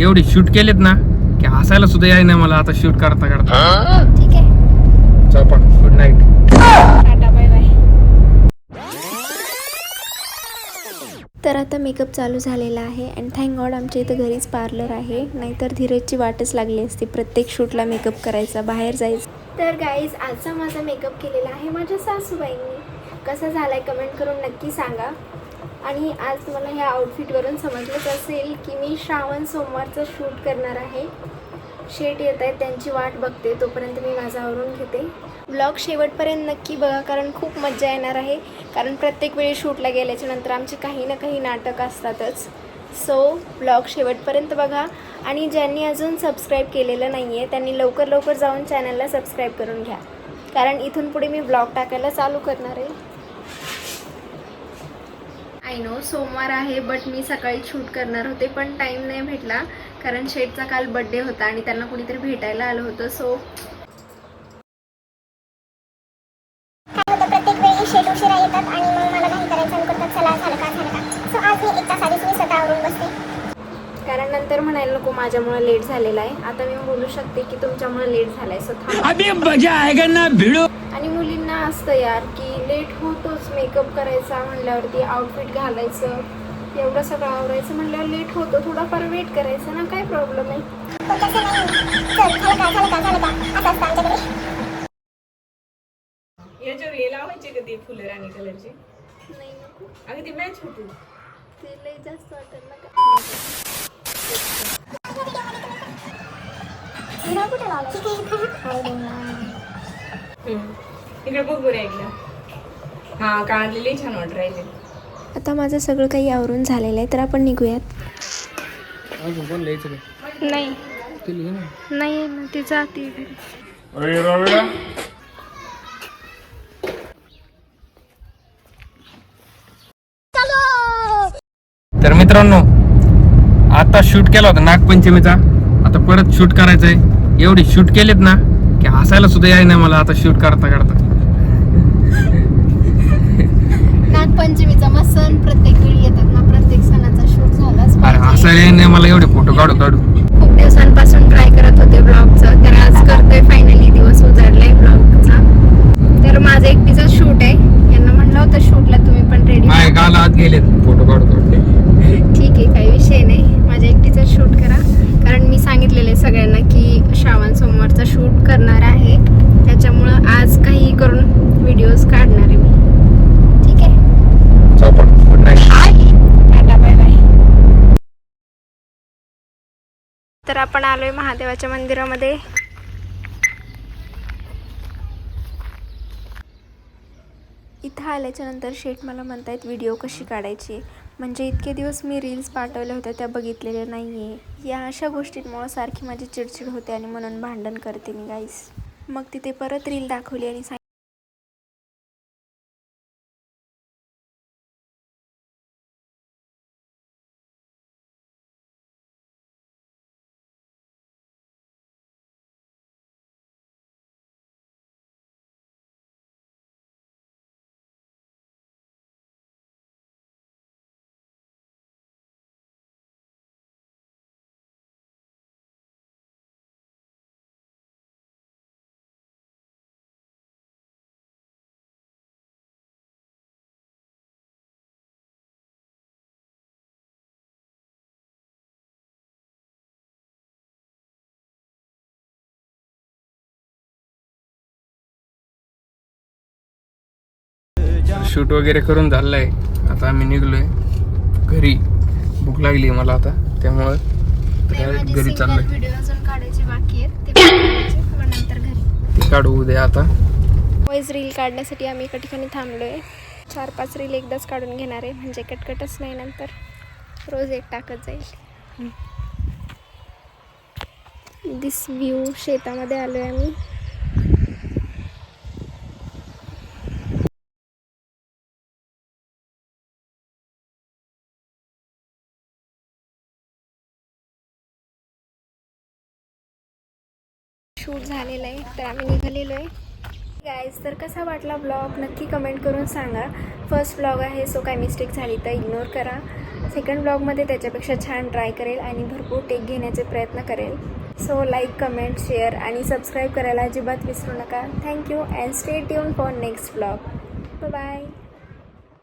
एवढे शूट केलेत ना की हसायला सुद्धा याय नाही मला आता शूट करता करता. ठीक आहे. Good night tata bye bye तर आता मेकअप चालू झालेला आहे अँड थँक गॉड आमच्या इथं घरीच पार्लर आहे. नाहीतर धीरजची वाटच लागली असती प्रत्येक शूटला मेकअप करायचा बाहेर जायचं. तर गाईज आजचा माझा मेकअप केलेला आहे माझ्या सासूबाईंनी. कसा झाला आहे कमेंट करून नक्की सांगा. आणि आज तुम्हाला ह्या आउटफिटवरून समजलंच असेल की मी श्रावण सोमवारचं शूट करणार आहे. शेट येत आहेत त्यांची वाट बघते तोपर्यंत मी माझा आवरून घेते. ब्लॉग शेवटपर्यंत नक्की बघा कारण खूप मज्जा येणार आहे. कारण प्रत्येक वेळी शूटला गेल्याच्यानंतर आमचे काही ना काही नाटक असतातच. सो ब्लॉग शेवटपर्यंत बघा. आणि ज्यांनी अजून सबस्क्राईब केलेलं नाही आहे त्यांनी लवकर लवकर जाऊन चॅनलला सबस्क्राईब करून घ्या. कारण इथून पुढे मी ब्लॉग टाकायला चालू करणार आहे. आय नो सोमवार आहे बट मी सकाळी शूट करणार होते पण टाईम नाही भेटला कारण शेठचा काल बड्डे होता आणि त्यांना कुणीतरी भेटायला आलं होतं सो काय होतं प्रत्येक वेळी शेट उशिरा येतात आणि मग मला नाही करायचं आणि करतात चला झालं का झालं का. सो आज मी एक तास आधीच मी स्वतः आवरून बसते. कारण नंतर म्हणायला नको माझ्यामुळे लेट झालेला आहे. आता मी बोलू शकते की तुमच्यामुळे लेट झालाय सो थांबा. अभी मजा आएगा ना भिड़ो. आणि मुलींना असतं यार की लेट होतोच मेकअप करायचा म्हणल्यावरती आउटफिट घालायचं एवढं सगळं आवरायचं म्हणल्यावर लेट होतो थोडाफार वेट करायचं ना काय प्रॉब्लेम आहे? याच्यावर हे लावायचे का ते फुलं राणी कलरचे? नाही नको. अगं ती मॅच होती. ते लई जास्त वाटेल ना का? तुला कुठे लावलं? इकडे बघ बरं एकदा. हा कानातले लई छान वाटत राहिले. आता माझं सगळं काही आवरून झालेलं आहे तर आपण निघूयात. अजून कोण लिहायचं नाही नाही. ते लिहि ना. नाही ना ती जाते तर मित्रांनो आता शूट केला होता नागपंचमीचा. आता परत शूट करायचंय. एवढे शूट केलेत ना की हसायला सुद्धा याय नाही मला आता शूट करता करता नागपंचमीचा मग सण प्रत्येक वेळी येतात ना प्रत्येक सणाचा शूट झालाच अरे. हसायला मला एवढे फोटो काढू काढू. खूप दिवसांपासून ट्राय करत होते ब्लॉगचं तर आज करतोय फायनली दिवस उजाडलाय ब्लॉगचा तर माझं एकटीचं शूट आहे. यांना म्हणलं होतं शूटला तुम्ही पण रेडी गाल आत गेलेत फोटो काढू काढू. ठीक आहे काही विषय नाही. माझ्या एकटीचं शूट करा. कारण मी सांगितलेलं आहे सगळ्यांना की श्रावण सोमवारचा शूट करणार आहे. त्याच्यामुळं आज काही करून व्हिडिओज काढणार आहे मी ठीक आहे चौपट good night tata bye bye तर आपण आलोय महादेवाच्या मंदिरामध्ये. इथं आल्याच्यानंतर शेठ मला म्हणतायत व्हिडिओ कशी काढायची? म्हणजे इतके दिवस मी रील्स पाठवल्या होत्या त्या बघितलेल्या नाही आहे या अशा गोष्टींमुळं सारखी माझी चिडचिड होते आणि म्हणून भांडण करते मी गाईस मग तिथे परत रील दाखवली आणि शूट वगैरे करून झालंय. आता आम्ही निघलोय. घरी. भूक लागली मला आता. त्यामुळं घरी चाललोय. व्हिडिओ अजून काढायचे बाकी आहेत. ते काढू उद्या आता. वॉईस रील काढण्यासाठी आम्ही एका ठिकाणी थांबलो आहे चार पाच रील एकदाच काढून घेणार आहे. म्हणजे कटकटच नाही नंतर. रोज एक टाकत जाईल. दिस व्ह्यू शेतामध्ये आलो आहे आम्ही. शूट झालेलं आहे तर आम्ही निघालेलो आहे. गायज तर कसा वाटला ब्लॉग नक्की कमेंट करून सांगा. फर्स्ट ब्लॉग आहे सो काय मिस्टेक झाली तर इग्नोर करा. सेकंड ब्लॉगमध्ये त्याच्यापेक्षा छान ट्राय करेल आणि भरपूर टेक घेण्याचे प्रयत्न करेल. सो लाईक कमेंट शेअर आणि सबस्क्राईब करायला अजिबात विसरू नका. Thank you and stay tune for next blog bye